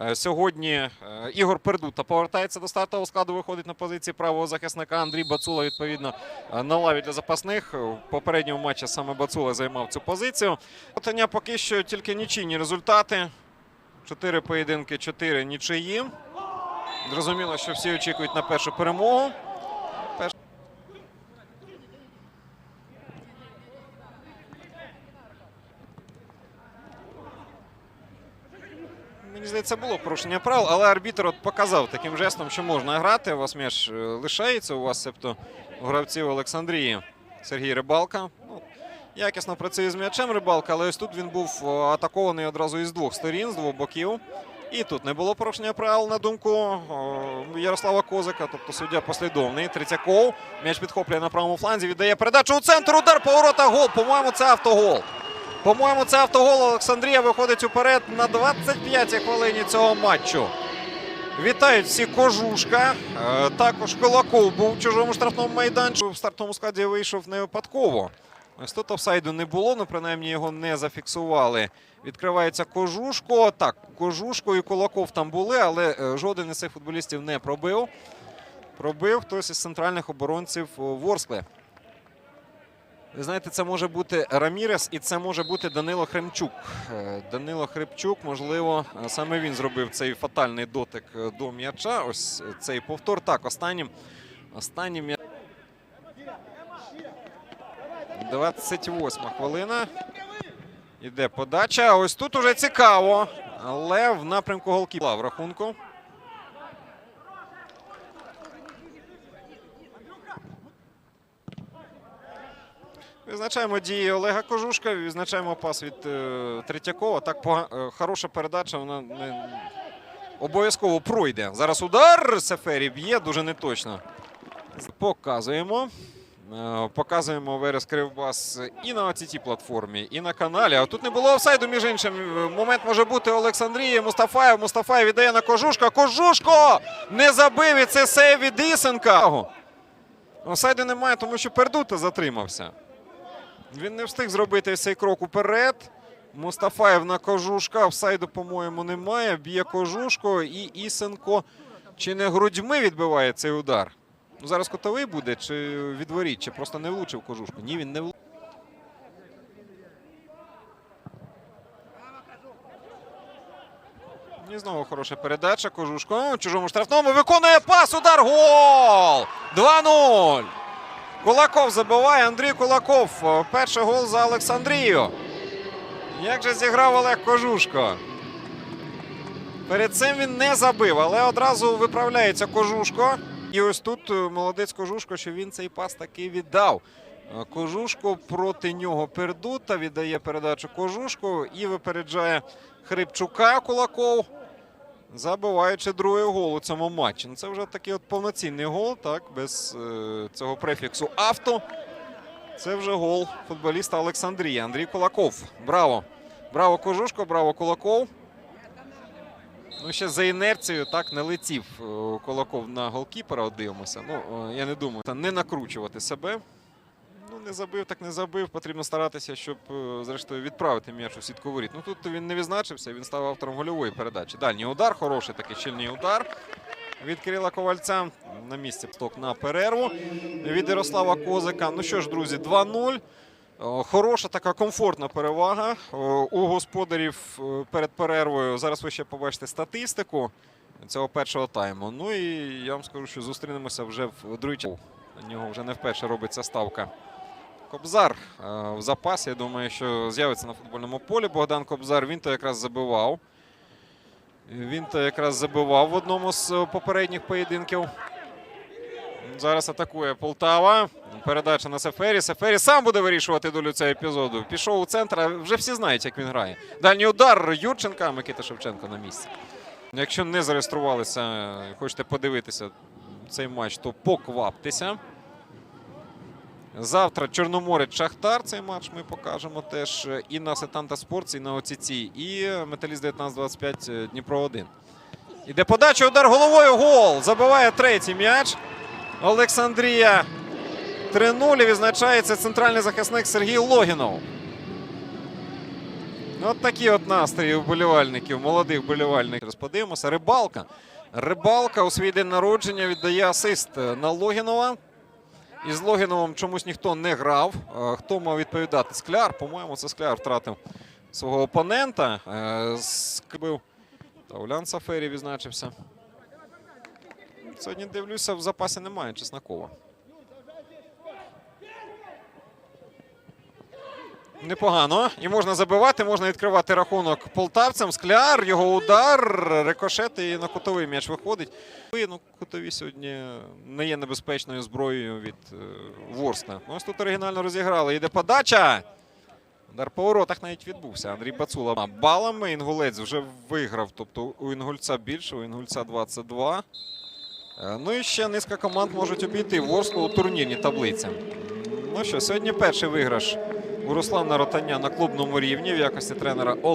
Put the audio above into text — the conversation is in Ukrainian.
Е, Сьогодні е, Ігор Пердута повертається до стартового складу, виходить на позиції правого захисника. Андрій Бацула, відповідно, е, на лаві для запасних. В попередньому матчі саме Бацула займав цю позицію. Отання поки що тільки нічийні результати. Чотири поєдинки, чотири нічиї. Зрозуміло, що всі очікують на першу перемогу. Мені здається, було порушення правил, але арбітр от показав таким жестом, що можна грати. У вас м'яч е, лишається. У вас, себто у гравців Олександрії Сергій Рибалка. Ну, якісно працює з м'ячем Рибалка, але ось тут він був е, атакований одразу із двох сторін, з двох боків. І тут не було порушення правил на думку е, Ярослава Козика, тобто суддя послідовний. Трицяков. М'яч підхоплює на правому фланзі, віддає передачу у центр. Удар поворота. Гол. По-моєму, це автогол. По-моєму, це автогол. Олександрія виходить уперед на 25-й хвилині цього матчу. Вітають всі Кожушка. Е, Також Кулаков був в чужому штрафному майданчику. В стартовому складі вийшов не випадково. Ось тут офсайду не було, ну принаймні його не зафіксували. Відкривається Кожушко. Так, Кожушко і Кулаков там були, але е, жоден із цих футболістів не пробив. Пробив хтось із центральних оборонців е, Ворскли. Ви знаєте, це може бути Рамірес і це може бути Данило Хремчук. Е, Данило Хремчук, можливо, е, саме він зробив цей фатальний дотик е, до м'яча. Ось цей повтор. Так, останнім. Останнім м'я- 28 хвилина. Іде подача. Ось тут уже цікаво. Але в напрямку голкіпа в рахунку. Відзначаємо дії Олега Кожушка, відзначаємо пас від е, Третьякова. Так пога- е, хороша передача, вона не... обов'язково пройде. Зараз удар Сефері б'є дуже неточно. Показуємо. Е, Показуємо Верес Кривбас і на цій платформі, і на каналі. А тут не було офсайду, між іншим. Е, Момент може бути Олександрії. Мустафаєв. Мустафаєв віддає на Кожушка. Кожушко! Не забив і це сейв від Ісенка. Офсайду немає, тому що Пердута затримався. Він не встиг зробити цей крок уперед. Мустафаєв на кожушка. Офсайду, по-моєму, немає. Б'є кожушко і Ісенко чи не грудьми відбиває цей удар. Ну, зараз котовий буде, чи відворіть, чи просто не влучив кожушку. Ні, він не влучив. І знову хороша передача. Кожушко чужому штрафному виконує пас. Удар. Гол! 2-0. Кулаков забиває Андрій Кулаков. Перший гол за Олександрію. Як же зіграв Олег Кожушко? Перед цим він не забив, але одразу виправляється Кожушко. І ось тут е, молодець Кожушко, що він цей пас таки віддав. Е, Кожушко проти нього пердута, віддає передачу Кожушко і випереджає Хрипчука Кулаков, забиваючи другий гол у цьому матчі. Ну, це вже такий от повноцінний гол, так, без е, цього префіксу авто. Це вже гол футболіста Олександрії. Андрій Кулаков. Браво! Браво Кожушко, браво Кулаков. Ну, ще за інерцією так не летів е, Кулаков на голкіпера. Дивимося. Ну, е, я не думаю, не накручувати себе. Ну, не забив, так не забив. Потрібно старатися, щоб е, зрештою відправити м'яч у сітку воріт. Ну тут він не відзначився, він став автором гольової передачі. Дальній удар, хороший такий щільний удар. Від Кирила Ковальця на місці сток на перерву від Ярослава Козика. Ну що ж, друзі, 2-0. Хороша така комфортна перевага у господарів е, перед перервою. Зараз ви ще побачите статистику цього першого тайму. Ну і я вам скажу, що зустрінемося вже в другій частині. На нього вже не вперше робиться ставка. Кобзар е, в запасі. Я думаю, що з'явиться на футбольному полі. Богдан Кобзар він то якраз забивав. Він то якраз забивав в одному з е, попередніх поєдинків. Зараз атакує Полтава. Передача на Сефері. Сефері сам буде вирішувати долю цього епізоду. Пішов у центр, а вже всі знають, як він грає. Дальній удар Юрченка, Микита Шевченко на місці. Якщо не зареєструвалися, хочете подивитися цей матч, то покваптеся. Завтра Чорноморець Шахтар. Цей матч ми покажемо теж і на Сетанта Спортс, і на ОЦЦ, і Металіст 1925 Дніпро 1. Іде подача, удар головою. Гол. Забиває третій м'яч. Олександрія 3-0 і відзначається центральний захисник Сергій Логінов. От такі от настрої вболівальників, молодих вболівальників. Зараз подивимося. Рибалка. Рибалка у свій день народження віддає асист е, на Логінова. І з Логіновим чомусь ніхто не грав. Е, Хто мав відповідати? Скляр. По-моєму, це Скляр втратив свого опонента. Е, Скибив. Та Улян Сафері відзначився. Сьогодні дивлюся, в запасі немає Чеснокова. Непогано. І можна забивати, можна відкривати рахунок полтавцям. Скляр, його удар, рикошет і на кутовий м'яч виходить. Ну, кутові сьогодні не є небезпечною зброєю від е, Ворскла. Ось тут оригінально розіграли. Йде подача. Удар по воротах навіть відбувся. Андрій Бацула балами. Інгулець вже виграв. Тобто у Інгульця більше, у Інгульця 22. Е, Ну і ще низка команд можуть обійти Ворсклу у турнірній таблиці. Ну що, сьогодні перший виграш у Руслана Ротаня на клубному рівні в якості тренера Олега.